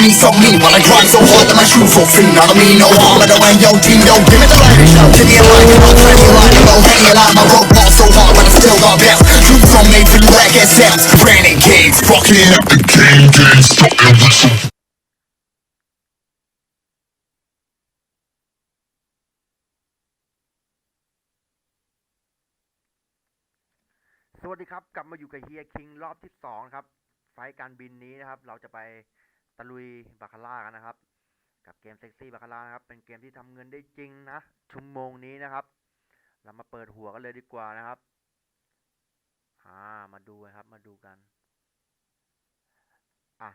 me so mean While I grind so hard that my shoes so free Now I mean no harm But when your team don't give me the right Give me a line, give me a line, give me a line Give me a line, my road ball so hard But I still got best Shoes on made for like SMs Renegades, rocking up the game, game Starting with some สวัสดีครับ กลับมาอยู่กับเฮียคิงรอบที่สองครับ ไฟการบินนี้นะครับ เราจะไปตะลุยบาคาร่ากันนะครับ กับเกมเซ็กซี่บาคาร่านะครับ เป็นเกมที่ทำเงินได้จริงนะชั่วโมงนี้นะครับ เรามาเปิดหัวกันเลยดีกว่านะครับอ่ามาดูครับมาดูกันอะ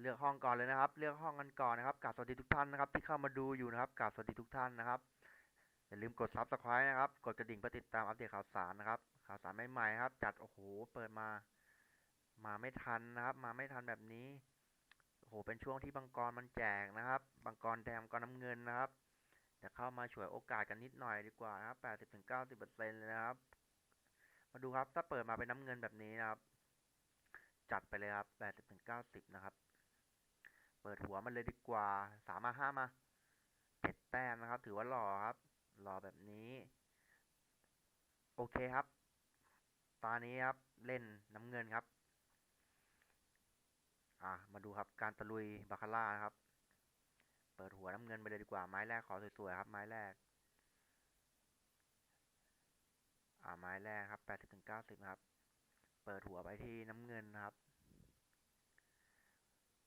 เลือกห้องก่อนเลยนะครับ เลือกห้องกันก่อนนะครับกราบสวัสดีทุกท่านนะครับ ที่เข้ามาดูอยู่นะครับกราบสวัสดีทุกท่านนะครับอย่าลืมกด subscribe นะครับ กดกระดิ่งเพื่อติดตามอัปเดตข่าวสารนะครับ ข่าวสารใหม่ๆครับ จัดโอ้โหเปิดมา มาไม่ทันนะครับ มาไม่ทันแบบนี้โหเป็นช่วงที่บังกรมันแจกนะครับ บังกรแดงกรน้ำเงินนะครับเดี๋ยวเข้ามาฉวยโอกาสกันนิดหน่อยดีกว่านะครับแปดสิบถึงเก้าสิบเปอร์เซ็นต์เลยนะครับ มาดูครับถ้าเปิดมาเป็นน้ำเงินแบบนี้นะครับ จัดไปเลยครับแปดสิบถึงเก้าสิบนะครับ เปิดหัวมันเลยดีกว่าสามมาห้ามาเจ็ดแต้มนะครับ ถือว่าหล่อครับรอแบบนี้ โอเคครับ ตอนนี้ครับเล่นน้ำเงินครับ อะมาดูครับการตะลุยบาคาร่านะครับ เปิดหัวน้ำเงินไปเลยดีกว่าไม้แรกขอสวยๆครับไม้แรก อ่าไม้แรกครับแปดสิบถึงเก้าสิบครับ เปิดหัวไปที่น้ำเงินครับ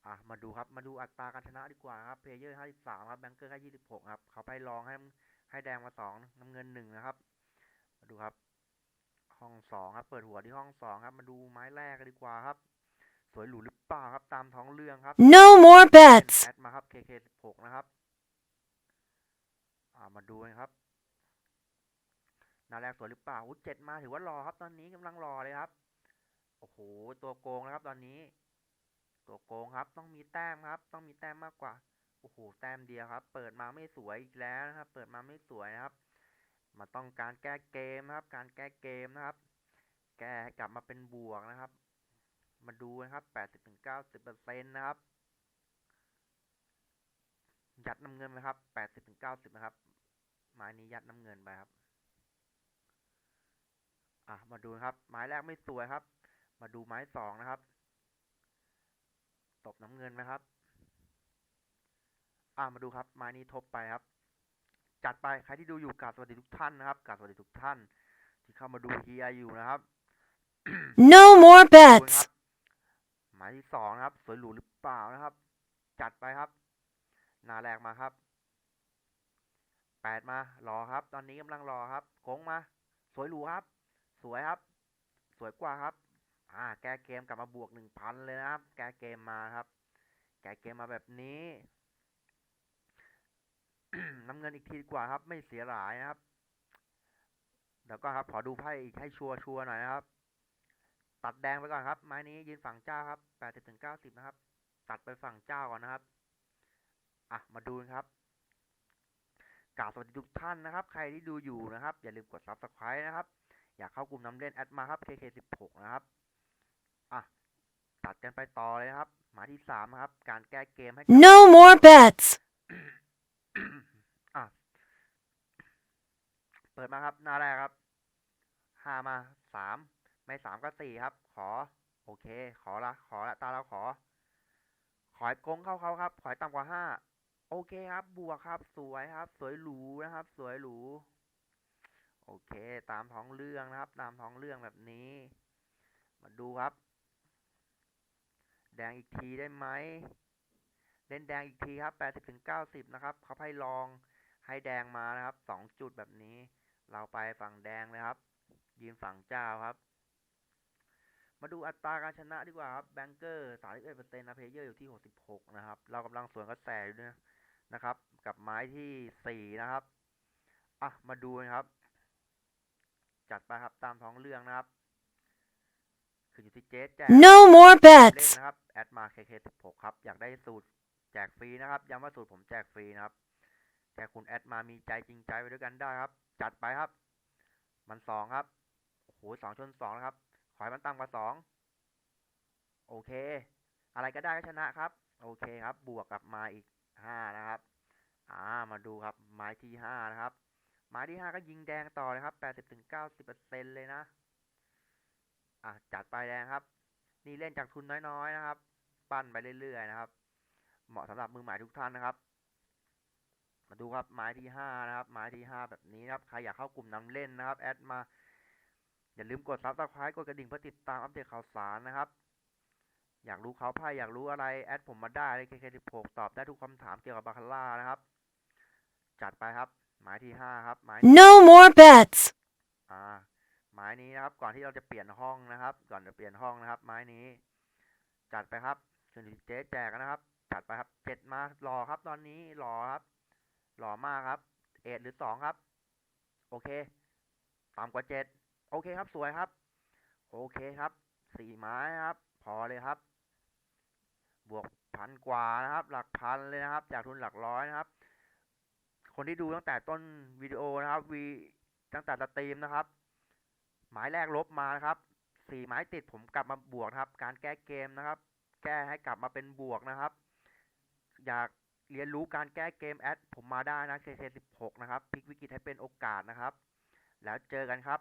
อะมาดูครับมาดูอัตราการชนะดีกว่าครับเพลเยอร์ห้าสิบสามครับแบงเกอร์แค่ยี่สิบหกครับเขาไปลองให้ให้แดงมาสองน้ำเงินหนึ่งนะครับ มาดูครับ ห้องสองครับ เปิดหัวที่ห้องสองครับ มาดูไม้แรกกันดีกว่าครับ สวยหรูหรือเปล่าครับตามท้องเรื่องครับ No more bets. แอดมาครับ KK สิบหกนะครับอ่ามาดูกันครับหนาแรกสวยหรือเปล่าอู้เจ็ดมาถือว่ารอครับตอนนี้กำลังรอเลยครับ โอ้โห ตัวโกงนะครับตอนนี้ ตัวโกงครับ ต้องมีแต้มครับ ต้องมีแต้มมากกว่า โอ้โห แต้มเดียวครับ เปิดมาไม่สวยอีกแล้วนะครับ เปิดมาไม่สวยนะครับ มาต้องการแก้เกมนะครับ การแก้เกมนะครับ แก้ให้กลับมาเป็นบวกนะครับ มาดูนะครับแปดสิบถึงเก้าสิบเปอร์เซ็นต์นะครับ ยัดน้ำเงินไหมครับแปดสิบถึงเก้าสิบนะครับไม้นี้ยัดน้ำเงินไปครับ อะมาดูนะครับ ไม้แรกไม่สวยครับ มาดูไม้สองนะครับ ตบน้ำเงินไหมครับ อะมาดูครับไม้นี้ทบไปครับ จัดไปใครที่ดูอยู่กราบสวัสดีทุกท่านนะครับกราบสวัสดีทุกท่าน ที่เข้ามาดูเฮียอยู่นะครับ No more ดูนะค bets. หมายที่สองนะครับ สวยหรูหรือเปล่านะครับ จัดไปครับ หน้าแรกมาครับแปดมารอครับ ตอนนี้กำลังรอครับโค้งมา สวยหรูครับ สวยครับ สวยกว่าครับ อ่า แก้เกมกลับมาบวกหนึ่งพันเลยนะครับ แก้เกมมาครับ แก้เกมมาแบบนี้น้ำเงินอีกทีกว่าครับ ไม่เสียหลายนะครับเดี๋ยวก็ครับขอดูไพ่อีกให้ชัวร์ชัวร์หน่อยนะครับ ตัดแดงไปก่อนครับ ไม้นี้ยืนฝั่งเจ้าครับแปดสิบถึงเก้าสิบนะครับ ตัดไปฝั่งเจ้าก่อนนะครับ อะ มาดูกันครับกราบสวัสดีทุกท่านนะครับ ใครที่ดูอยู่นะครับ อย่าลืมกด subscribe นะครับ อยากเข้ากลุ่มน้ำเล่นแอดมาครับ KK16 นะครับ อะ ตัดกันไปต่อเลยนะครับ หมายที่สามนะครับ การแก้เกมให้กับ No more bets. อะ เปิดมาครับ หน้าแรกครับห้ามาสาม ไม่สามก็สี่ครับ ขอ โอเค ขอละ ขอละ ตาเราขอ ขอให้กงเข้าเขาครับ ขอให้ต่ำกว่าห้า โอเคครับ บวกครับ สวยครับ สวยหรูนะครับ สวยหรู โอเค ตามท้องเรื่องนะครับ ตามท้องเรื่องแบบนี้ มาดูครับ แดงอีกทีได้ไหม เล่นแดงอีกทีครับแปดสิบถึงเก้าสิบนะครับ เขาให้ลอง ให้แดงมานะครับ สองจุดแบบนี้ เราไปฝั่งแดงเลยครับ ยืนฝั่งเจ้าครับ มาดูอัตราการชนะดีกว่าครับแบงเกอร์สามสิบเอ็ดเปอร์เซ็นต์นะเพลเยอร์อยู่ที่หกสิบหกนะครับ เรากำลังสวนกระแสอยู่ด้วยนะครับ กับไม้ที่สี่นะครับ อะ มาดูนะครับ จัดไปครับตามท้องเรื่องนะครับคืออยู่ที่เจ๊แจก No more เล่น bets. นะครับแอดมา KK16 ครับ อยากได้สูตรแจกฟรีนะครับย้ำว่าสูตรผมแจกฟรีนะครับ แต่คุณแอดมามีใจจริงใจไปด้วยกันได้ครับ จัดไปครับ มันสองครับโอ้โหสองชนสองนะครับ ขอให้มันต่ำกว่าสองโอเค อะไรก็ได้ก็ชนะครับ โอเคครับ บวกกับม้อีกห้านะครับ อ่า มาดูครับ ไม้ที่ห้านะครับ ไม้ที่ห้าก็ยิงแดงต่อเลยครับแปดสิบถึงเก้าสิบเปอร์เซ็นเลยนะ อะ จัดไปแดงครับ นี่เล่นจากทุนน้อยๆนะครับ ปั้นไปเรื่อยๆนะครับ เหมาะสำหรับมือใหม่ทุกท่านนะครับ มาดูครับ ไม้ที่ห้านะครับ ไม้ที่ห้าแบบนี้นะครับ ใครอยากเข้ากลุ่มนำเล่นนะครับ แอดมา อย่าลืมกดซับสไครต์กดกระดิ่งเพื่อติดตามอัปเดตข่าวสารนะครับ อยากรู้เขาไพ่อยากรู้อะไร แอดผมมาได้เลย KK16 ตอบได้ทุกคำถามเกี่ยวกับบาคาร่านะครับ จัดไปครับ หมายที่ห้าครับหมาย No more bets. อ่าหมายนี้นะครับ ก่อนที่เราจะเปลี่ยนห้องนะครับ ก่อนจะเปลี่ยนห้องนะครับ ไม้นี้ จัดไปครับส่วนเจ๊แจกนะครับ จัดไปครับเจ็ดมาหล่อครับ ตอนนี้หล่อครับ หล่อมากครับ เอ็ดหรือสองครับ โอเคต่ำกว่าเจ็ด โอเคครับสวยครับ โอเคครับสี่ไม้ครับ พอเลยครับ บวกพันกว่านะครับ หลักพันเลยนะครับ จากทุนหลักร้อยนะครับ คนที่ดูตั้งแต่ต้นวิดีโอนะครับวีตั้งแต่สตรีมนะครับ หมายแรกลบมานะครับสี่ไม้ติดผมกลับมาบวกครับ การแก้เกมนะครับ แก้ให้กลับมาเป็นบวกนะครับ อยากเรียนรู้การแก้เกมแอดผมมาได้นะ KK16 นะครับพลิกวิกฤตให้เป็นโอกาสนะครับ แล้วเจอกันครับ